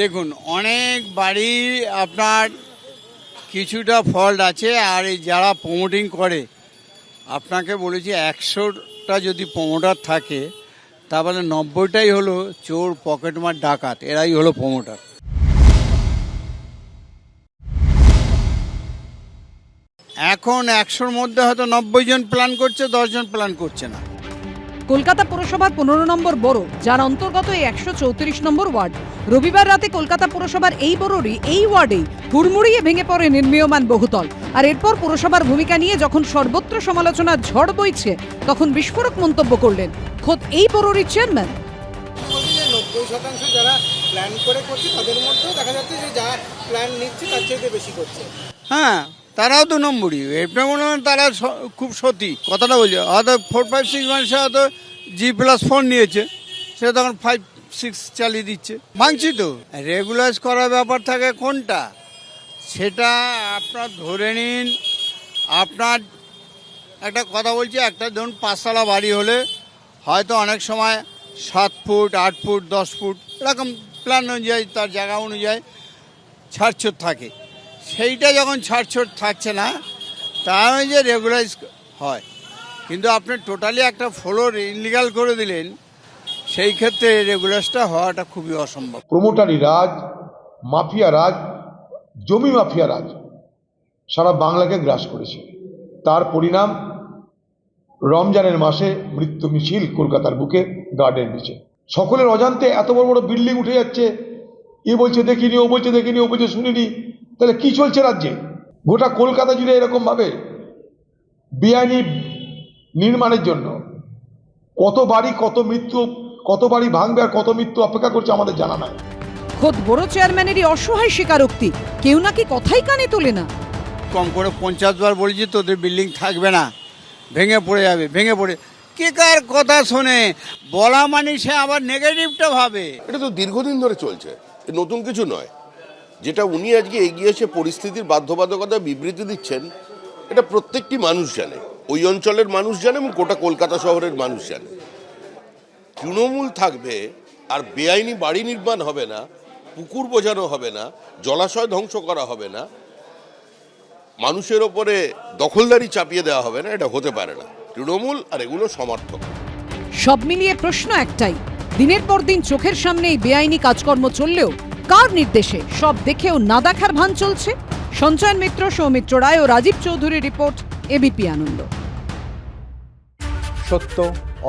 দেখুন, অনেক বাড়ি আপনার কিছুটা ফল্ট আছে, আর এই যারা প্রমোটিং করে, আপনাকে বলেছি একশোটা যদি প্রমোটার থাকে, তাহলে নব্বইটাই হলো চোর পকেটমার ডাকাত, এরাই হলো প্রমোটার এখন একশোর মধ্যে হয়তো নব্বই জন প্ল্যান করছে দশজন প্ল্যান করছে না। কলকাতা পুরসভার পনেরো নম্বর বড় যার অন্তর্গত এই একশো চৌত্রিশ নম্বর ওয়ার্ড। রবিবার রাতে কলকাতা পুরসভার এই বড়রই এই ওয়ার্ডেই হুড়মুড়িয়ে ভেঙে পড়ে নির্মীয়মান বহুতল। আর এরপর পুরসভার ভূমিকা নিয়ে যখন সর্বত্র সমালোচনার ঝড় বইছে তখন বিস্ফোরক মন্তব্য করলেন খোদ এই বড়রই চেয়ারম্যান। নব্বই শতাংশ যারা প্ল্যান করে করছে তাদের মধ্যেও দেখা যাচ্ছে যে যা প্ল্যান নিচ্ছে তার চাইতে বেশি করছে। হ্যাঁ তারাও দু নম্বরই। এটা মনে হয় তারা স- খুব সতী। কথাটা বলছে, হয়তো ফোর ফাইভ সিক্স মানুষে হয়তো জি প্লাস ফোন নিয়েছে। সে তখন ফাইভ সিক্স চালিয়ে দিচ্ছে। ভাঙছি তো। রেগুলাইজ করার ব্যাপার থাকে কোনটা? সেটা আপনার ধরে নিন, আপনার একটা কথা বলছি, একটা ধরুন পাঁচতলা বাড়ি হলে হয়তো অনেক সময় সাত ফুট, আট ফুট, দশ ফুট, এরকম প্ল্যান অনুযায়ী, তার জায়গা অনুযায়ী ছাড়ছুট থাকে। সেইটা যখন ছাড়ছুট থাকছে না তার যে রেগুলাইজ হয়। কিন্তু আপনি টোটালি একটা ফ্লোর ইনলিগাল করে দিলেন, সেই ক্ষেত্রে রেগুলাইজটা হওয়াটা খুবই অসম্ভব। প্রমোটারি রাজ, মাফিয়া রাজ, জমি মাফিয়া রাজ, সারা বাংলাকে গ্রাস করেছে। তার পরিণাম রমজানের মাসে মৃত্যু মিছিল কলকাতার বুকে গার্ডেন নিচে সকলের অজান্তে এত বড় বড় বিল্ডিং উঠে যাচ্ছে। এ বলছে দেখিনি, ও বলছে দেখিনি, ও বলছে শুনিনি। তাহলে কি চলছে রাজ্যে? গোটা কলকাতা জুড়ে এরকমভাবে বেআইনি নির্মাণের জন্য কত বাড়ি কত মৃত্যু কত বাড়ি ভাঙবে আর কত মৃত্যু অপেক্ষা করছে আমাদের জানা নাই। খোদ বড় চেয়ারম্যানেরই অসহায় স্বীকারোক্তি। কেউ নাকি কথাই কানে তোলে না। কম করে পঞ্চাশ বার বলেছি তোদের বিল্ডিং থাকবে না। ভেঙে পড়ে যাবে ভেঙে পড়ে। কে কার কথা শোনে? বলা মানে সে আবার নেগেটিভটা ভাবে। এটা তো দীর্ঘদিন ধরে চলছে। নতুন কিছু নয়। যেটা উনি আজকে এগিয়ে এসে পরিস্থিতির বাধ্যবাধকতা বিবৃতি দিচ্ছেন, এটা প্রত্যেকটি মানুষ জানে। ওই অঞ্চলের মানুষ জানে এবং গোটা কলকাতা শহরের মানুষ জানে। তৃণমূল থাকবে আর বেআইনি বাড়ি নির্মাণ হবে না, পুকুর বোঝানো হবে না, জলাশয় ধ্বংস করা হবে না, মানুষের ওপরে দখলদারি চাপিয়ে দেওয়া হবে না, এটা হতে পারে না। তৃণমূল আর এগুলো সমর্থক। সব মিলিয়ে প্রশ্ন একটাই, দিনের পর দিন চোখের সামনে এই বেআইনি কাজকর্ম চললেও কার নির্দেশে সব দেখেও না দেখার ভান চলছে। সঞ্চয়ন মিত্র, সৌমিত্র রায় ও রাজীব চৌধুরী রিপোর্ট এবিপি আনন্দ। সত্য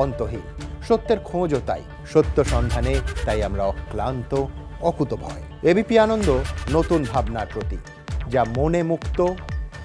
অন্তহীন, সত্যের খোঁজও তাই, সত্য সন্ধানে তাই আমরা অক্লান্ত, অকুতভয়। এবিপি আনন্দ, নতুন ভাবনার প্রতীক, যা মনে মুক্ত